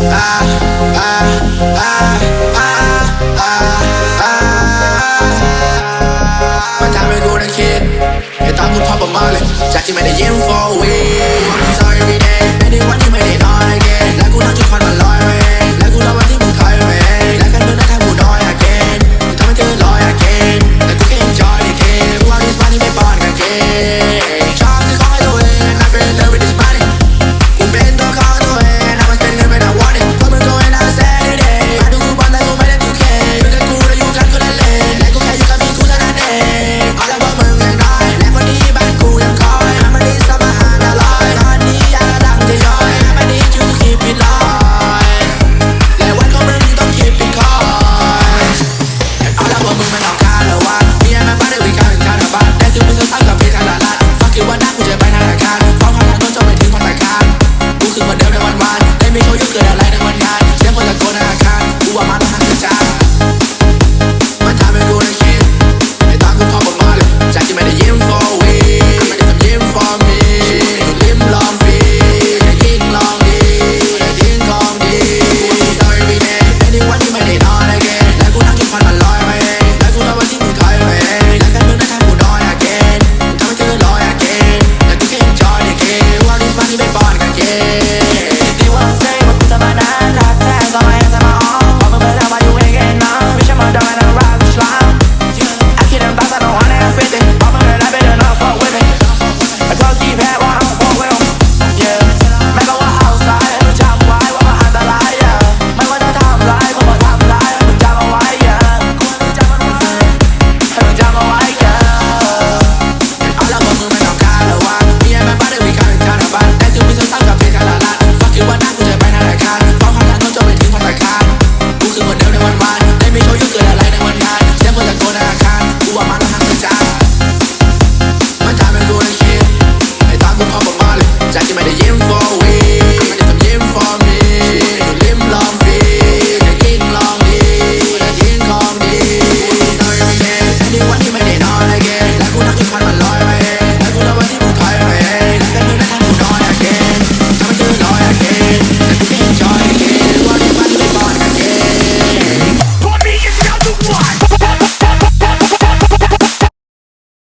มัทำให้กูได้คิดให้ตามคุณพ่อประมาเลยจที่ไม่ได้ยิ้ม for a we girl. I